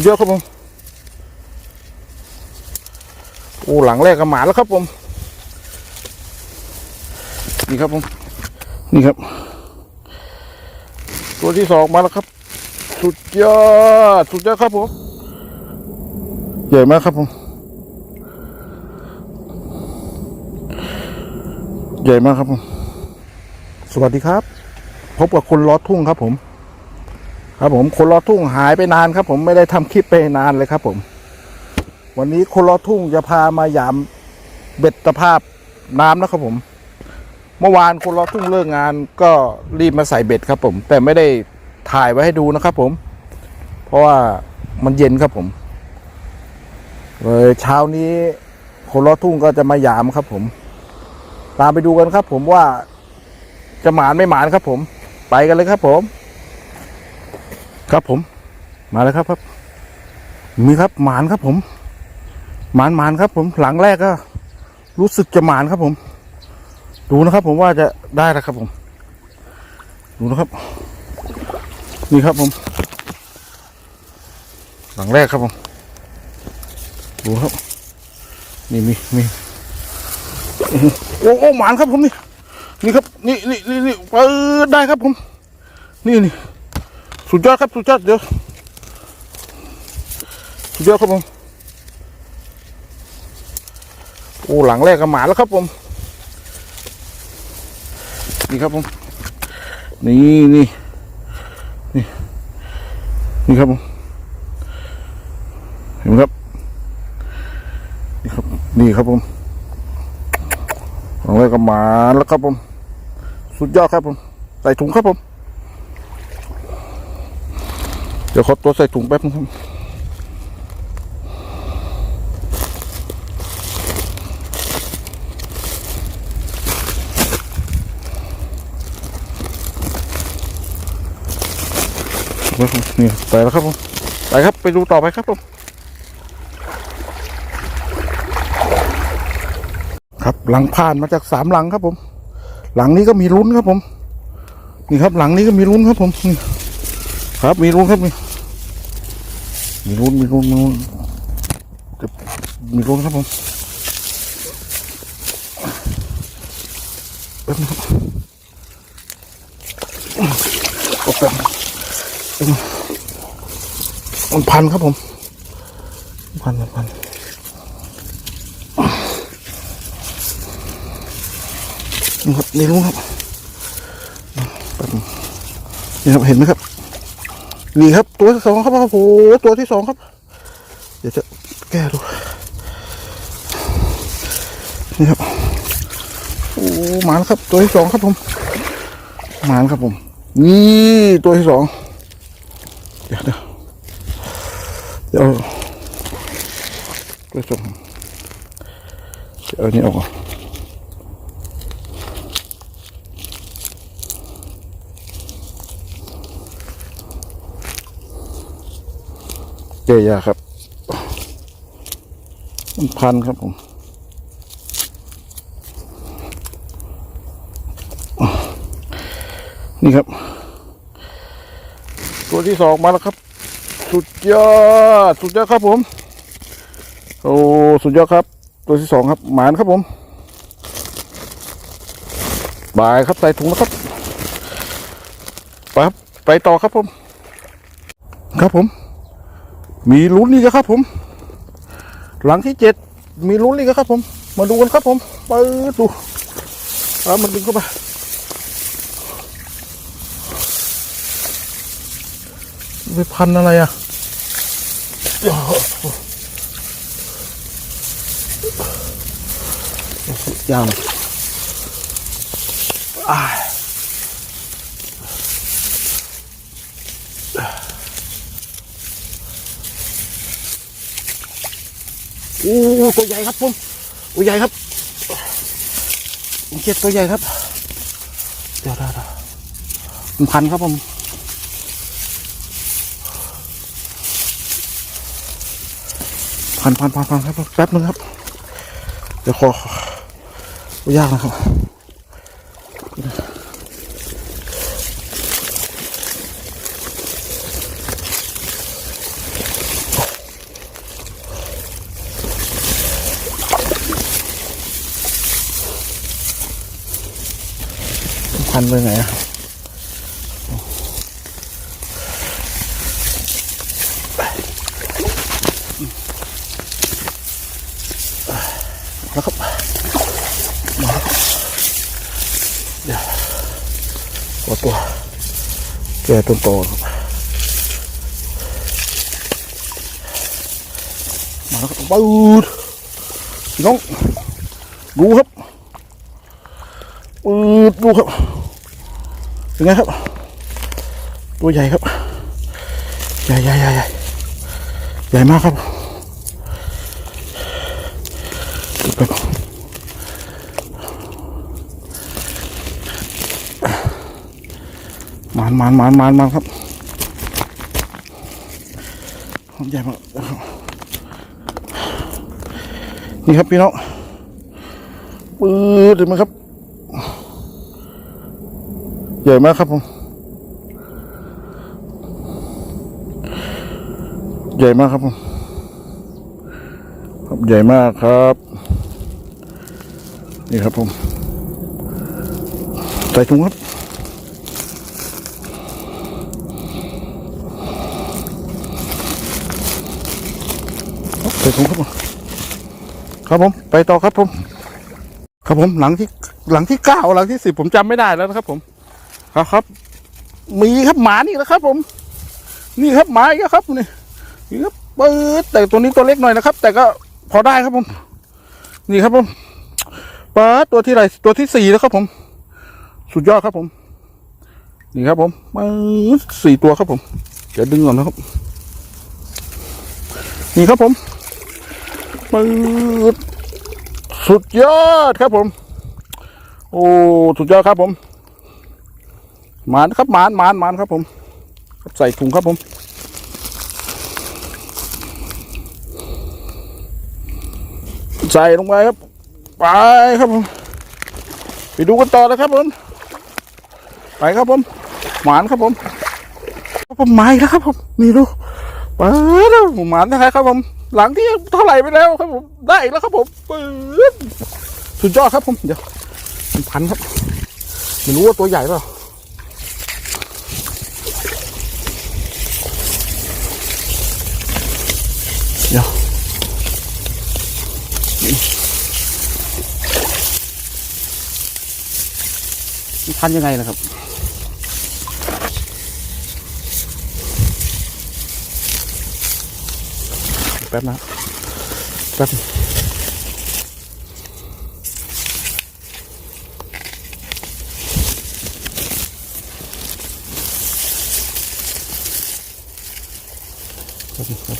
สุดยอดครับผมโอ้หลังแรกก็หมาแล้วครับผม นี่ครับผม นี่ครับ ตัวที่สองมาแล้วครับ สุดยอดสุดยอดครับผมใหญ่มากครับผมใหญ่มากครับผม สวัสดีครับ พบกับคนล้อทุ่งครับผม ครับผมคนล้อทุ่งหายไปนานครับ ผมไม่ได้ทำคลิปไปนานเลยครับ ผม วันนี้คนล้อทุ่งจะพามายามเบ็ดตภาพน้ำนะครับผม เมื่อวานคนล้อทุ่งเลิกงานก็รีบมาใส่เบ็ดครับ ผม แต่ไม่ได้ถ่ายไว้ให้ดูนะครับ ผม เพราะว่ามันเย็นครับผมเลยเช้านี้คนล้อทุ่งก็จะมายามครับ ผม ตามไปดูกันครับ ผมว่าจะหมานไม่หมานครับ ผม ไปกันเลยครับ ผม ครับผม มาแล้วครับครับ มีครับหมานครับผม หมานหมานครับ ผมหลังแรกก็ รู้สึกจะหมานครับผม ดูนะครับ ผมว่าจะได้แล้วครับผม ดูนะครับ นี่ครับผม หลังแรกครับผม ดูครับ นี่มีมีโอ้โอ้หมานครับผมนี่นี่ครับ นี่นี่นี่นี่เปิดได้ครับผม นี่นี่ สุดยอดครับสุดยอดเดี๋ยวสุดยอดครับผมโอ้หลังแรกก็หมาแล้วครับผมนี่ครับผมนี่นี่นี่นี่ครับผมเห็นไหมครับนี่ครับนี่ครับผมเอาไว้ก็มาแล้วครับผม สุดยอดครับผม ใส่ถุงครับผม เดี๋ยวขอตัวใส่ถุงแป๊บนึงครับนี่ไปแล้วครับผมไปครับไปดูต่อไปครับผมครับหลังผ่านมาจากสามหลังครับผม หลังนี้ก็มีลุ้นครับผม นี่ครับหลังนี้ก็มีลุ้นครับผมนี่ครับมีลุ้นครับนี่ มีลุ้นมีลุ้นมีลุ้นจะมีลุ้นครับผมแป๊บนึงครับโอ้แป๊บมันพันครับผม พันมันพันนี่ครับนี่ลุงครับนี่ครับเห็นไหมครับ นี่ครับ ตัวที่สองครับโอ้โหตัวที่สองครับ เดี๋ยวจะแก้ดูนี่ครับโอ้หมานครับ ตัวที่สองครับผมหมานครับผม นี่ตัวที่สองเดี๋ยวเดี๋ยวเดี๋ยวตัวสองเดี๋ยวนนี้ออก ก่อนเจยาครับมันพันครับผมนี่ครับ ตัวที่สองมาแล้วครับ สุดยอดสุดยอดครับผม โอ้สุดยอดครับ ตัวที่สองครับ หมานครับผมบายครับใส่ถุงแล้วครับไปครับไปต่อครับผม ครับผม มีลุ้นนี่ครับ ผม หลังที่เจ็ดมีลุ้นนี่ครับ ผม มาดูกันครับ ผมไปดูเอามันดึงเข้าไปไปพันอะไรอะยาวอ้า อ้ตัวใหญ่ครับผมตัวใหญ่ครับเจ็ดตัวใหญ่ครับเดี๋ยวเดี๋ยวผมพันครับผมพันพันพันพันครับแป๊บนึงครับ เดี๋ยวขอขอยากนะครับ พันไปไหนอะแล้วครับมาเดี๋ยวขอตัวแก่ต้นโตครับมาแล้วครับบูดน้องดูครับปืดดูครับ เป็นไงครับ ตัวใหญ่ครับ ใหญ่ใหญ่ใหญ่ใหญ่ใหญ่มากครับแบบมันมันมันมันมันครับใหญ่มากนี่ครับพี่น้องปืดเห็นไหมครับ ใหญ่มากครับผมใหญ่มากครับผมครับใหญ่มากครับ นี่ครับผม ใส่ถุงครับใส่ถุงครับผมครับผม ไปต่อครับผม ครับผมหลังที่หลังที่เก้าหลังที่สิบผมจำไม่ได้แล้วนะครับผม ครับครับ มีครับหมานี่แหละครับ ผม นี่ครับหมาอีกครับนี่นี่ครับเปิดแต่ตัวนี้ตัวเล็กหน่อยนะครับ แต่ก็พอได้ครับผม นี่ครับผมเปิดตัวที่ไรตัวที่สี่แล้วครับ ผม สุดยอดครับผม นี่ครับผมเปิดสี่ตัวครับผมเดี๋ยวดึงก่อนนะครับ นี่ครับผมเปิดสุดยอดครับผม โอ้ สุดยอดครับผม หมานครับหมานหมานหมานครับผมใส่ถุงครับผมใส่ลงไปครับ ไปครับผมไปดูกันต่อเลยครับผมไปครับผม หมานครับผมครับผมหมายแล้วครับผมนี่ดูไปแล้วหมานนะครับผม หลังที่เท่าไหร่ไปแล้วครับผมได้อีกแล้วครับผมปื๊ดสุดยอดครับผมเดี๋ยวพันครับไม่รู้ว่าตัวใหญ่เปล่า เดี๋ยวพันยังไงนะครับแป๊บนะแป๊บแป๊บแป๊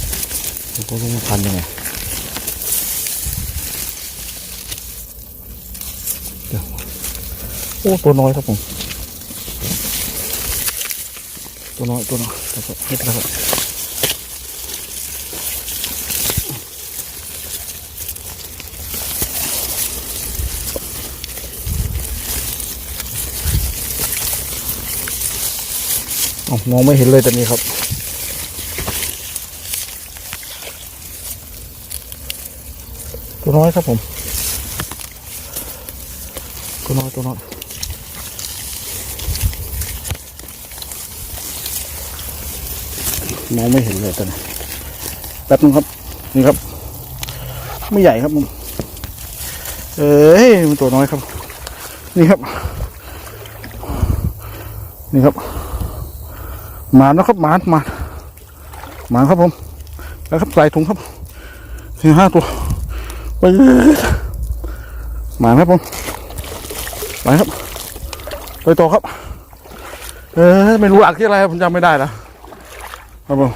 บ นึงดูว่ามันพันยังไงเดี๋ยวโอ้ตัวน้อยครับผม ตัวน้อยตัวน้อยแล้วก็เฮ็ดแล้วครับมองไม่เห็นเลยแต่นี้ครับ ตัว น้อยครับผม ตัวน้อยตัวน้อยมองไม่เห็นเลยตอนนี้แป๊บนึงครับ นี่ครับ ไม่ใหญ่ครับผมเอ้ยมันตัวน้อยครับ นี่ครับ นี่ครับ หมานนะครับหมานหมานหมานครับผม แล้วครับใส่ถุงครับสี่ห้าตัว ปหมาครับผมไปครับไปต่อครับ เออไม่รู้อักที่อะไรผมจำไม่ได้แล้วครับผม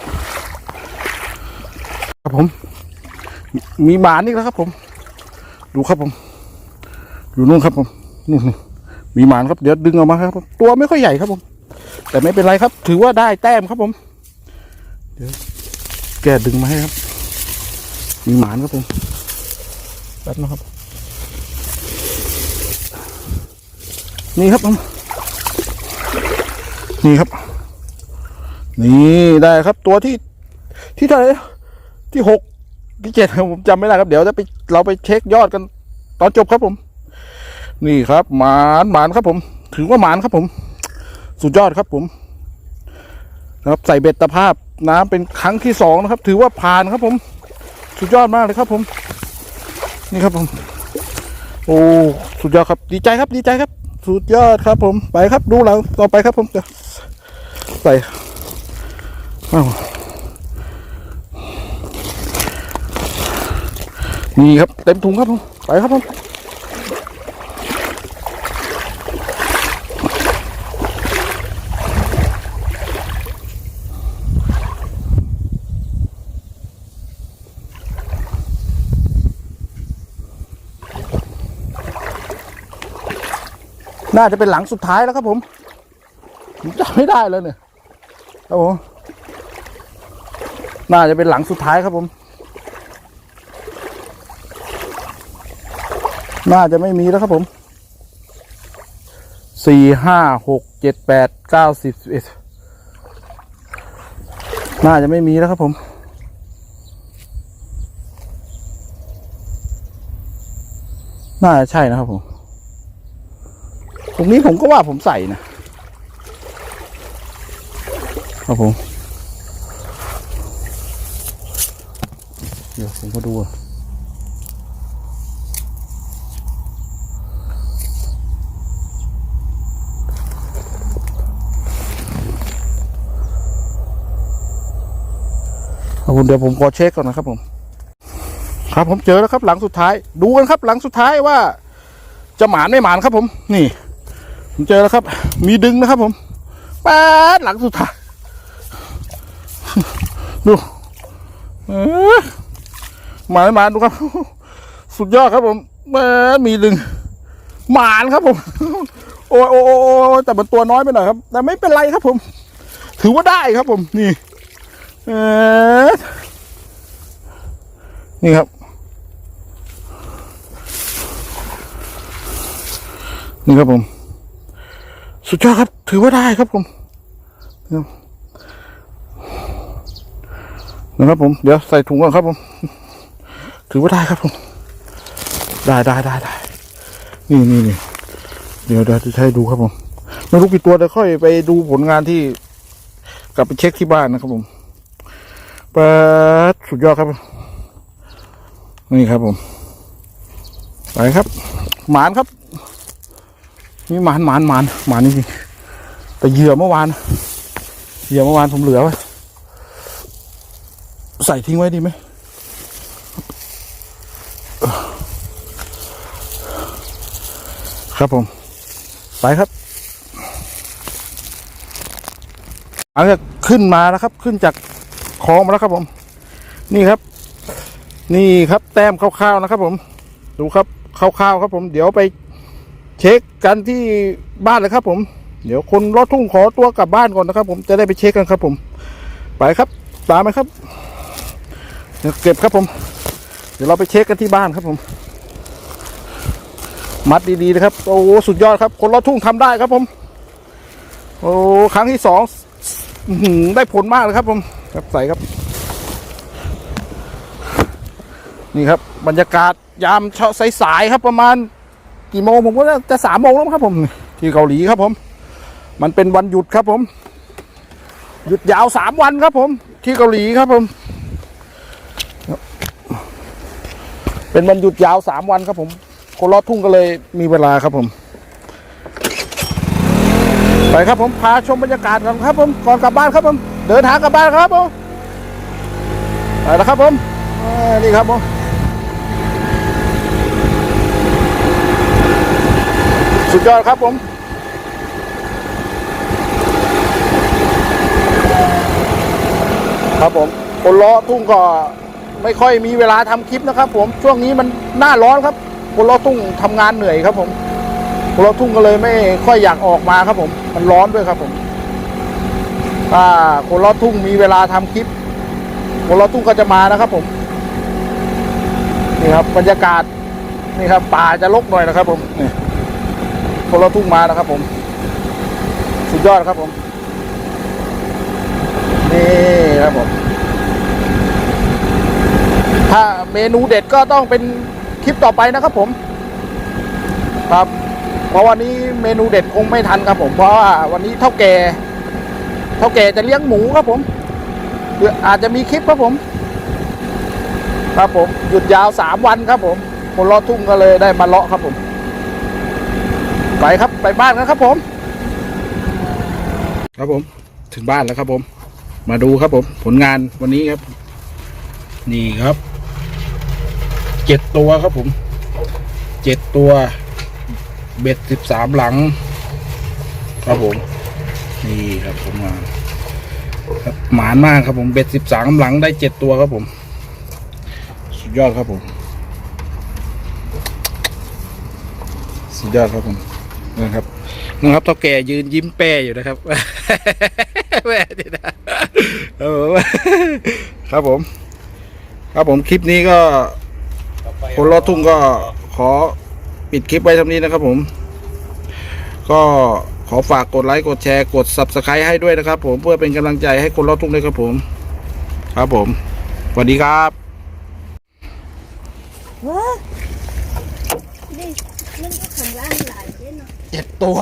ครับผม มีหมานี่แล้วครับ ผม ดูครับผม อยู่นู่นครับผมนู่นมีหมานครับเดี๋ยวดึงออกมาครับผมตัวไม่ค่อยใหญ่ครับผม แต่ไม่เป็นไรครับ ถือว่าได้แต้มครับผม เดี๋ยวแกดึงมาให้ครับ มีหมานครับผม ป๊บนะครับ นี่ครับผมนี่ครับ นี่ได้ครับตัวที่ที่เท่าไหร่ที่หกที่เจ็ดผมจำไม่ได้ครับเดี๋ยวจะไปเราไปเช็คยอดกันตอนจบครับผม นี่ครับ หมานหมานครับผม ถือว่าหมานครับผม สุดยอดครับผมนะครับใส่เบ็ดตะภาพน้ำเป็นครั้งที่สองนะครับ ถือว่าผ่านครับผม สุดยอดมากเลยครับผม นี่ครับผม โอ้สุดยอดครับ ดีใจครับดีใจครับ สุดยอดครับผมไปครับดูหลังต่อไปครับผมไปนี่ครับเต็มถุงครับผมไปครับผม น่าจะเป็นหลังสุดท้ายแล้วครับผมผมจำไม่ได้แล้วเนี่ยครับผมน่าจะเป็นหลังสุดท้ายครับผม น่าจะไม่มีแล้วครับผมสี่ห้าหกเจ็ดแปดเก้าสิบสิบเอ็ดน่าจะไม่มีแล้วครับผม น่าจะใช่นะครับผม ตรงนี้ผมก็ว่าผมใส่นะครับผมเดี๋ยวผมก็ดูอะครับผมเดี๋ยวผมขอเช็คก่อนนะครับผม ครับผมเจอแล้วครับหลังสุดท้าย ดูกันครับหลังสุดท้ายว่า จะหมานไม่หมานครับผม นี่ ผมเจอแล้วครับ มีดึงนะครับผมป๊าดหลังสุดท้ายดูหมานหมานดูครับ สุดยอดครับผมแมามีดึง หมานครับผม โอ้ยโอ้ยโอโอ้แต่มันตัวน้อยไปหน่อยครับ แต่ไม่เป็นไรครับผม ถือว่าได้ครับผมนี่นี่ครับ นี่ครับผม สุดยอดครับ ถือว่าได้ครับผมนะครับผม เดี๋ยวใส่ถุงก่อนครับผม ถือว่าได้ครับผม ได้ได้ได้ได้ นี่นี่นี่เดี๋ยวเดี๋ยวจะใช้ดูครับผม ไม่รู้กี่ตัวเดี๋ยวค่อยไปดูผลงานที่ กลับไปเช็คที่บ้านนะครับผมเปิดสุดยอดครับ นี่ครับผม ไปครับ หมานครับ นี่หมานหมานหมานหมานจริงๆแต่เหยื่อเมื่อวานเหยื่อเมื่อวานผมเหลือไว้ใส่ทิ้งไว้ดีไหมครับผม ไปครับหลังจากขึ้นมาแล้วครับ ขึ้นจากคลองมาแล้วครับผม นี่ครับ นี่ครับแต้มคร่าวๆนะครับผม ดูครับคร่าวๆครับผมเดี๋ยวไป เช็คกันที่บ้านเลยครับ ผม เดี๋ยวคนรถทุ่งขอตัวกลับบ้านก่อนนะครับ ผมจะได้ไปเช็คกันครับ ผม ไปครับตามไหมครับเดี๋ยวเก็บครับผม เดี๋ยวเราไปเช็คกันที่บ้านครับผม มัดดีๆนะครับ โอ้สุดยอดครับ คนรถทุ่งทำได้ครับผม โอ้ครั้งที่สองได้ผลมากเลยครับ ผมครับใส่ครับ นี่ครับ บรรยากาศยามเช้าสายๆครับประมาณ กี่โมงผมก็จะสามโมงแล้วมั้งครับผม ที่เกาหลีครับผม มันเป็นวันหยุดครับผม หยุดยาวสามวันครับผม ที่เกาหลีครับผม เป็นวันหยุดยาวสามวันครับผม คนลอดทุ่งก็เลยมีเวลาครับผม ไปครับผมพาชมบรรยากาศก่อนครับผมก่อนกลับบ้านครับผม เดินทางกลับบ้านครับผมไปแล้วครับผมอ่านี่ครับผม สุดยอดครับผมครับผมคนล้อทุ่งก็ไม่ค่อยมีเวลาทำคลิปนะครับผมช่วงนี้มันหน้าร้อนครับคนล้อทุ่งทำงานเหนื่อยครับผมคนล้อทุ่งก็เลยไม่ค่อยอยากออกมาครับผม มันร้อนด้วยครับผมถ้าคนล้อทุ่งมีเวลาทำคลิปคนล้อทุ่งก็จะมานะครับผมนี่ครับบรรยากาศนี่ครับป่าจะรกหน่อยนะครับผมนี่ คนเราทุ่งมานะครับผม สุดยอดครับผม นี่ครับผม ถ้าเมนูเด็ดก็ต้องเป็นคลิปต่อไปนะครับผม ครับ เพราะวันนี้เมนูเด็ดคงไม่ทันครับผม เพราะว่าวันนี้เท่าแก่เท่าแก่จะเลี้ยงหมูครับผมหรืออาจจะมีคลิปครับผม ครับผม หยุดยาวสามวันครับผมคนเลาะทุ่งก็เลยได้มาเลาะครับผม ไปครับไปบ้านกันครับผม ครับผม ถึงบ้านแล้วครับผม มาดูครับผม ผลงานวันนี้ครับ นี่ครับเจ็ดตัวครับผมเจ็ดตัวเบ็ดสิบสามหลัง ครับผม นี่ครับผมมาครับหมานมากครับผมเบ็ดสิบสามหลังได้เจ็ดตัวครับผม สุดยอดครับผม สุดยอดครับผม นะครับนะครับเท่าแก่ยืนยิ้มแป้อยู่นะครับแม่นี่นะครับผมครับผม ครับผมคลิปนี้ก็ คนรอดทุ่งก็ขอปิดคลิปไว้เทำนี้นะครับผม ก็ขอฝากกดไลค์กดแชร์กด subscribe ให้ด้วยนะครับผมเพื่อเป็นกำลังใจให้คนรอดทุ่งด้วยครับผม ครับผมสวัสดีครับ ว้านี่มันก็ข้างล่างหลายเด้เนาะ เจ็ดตัว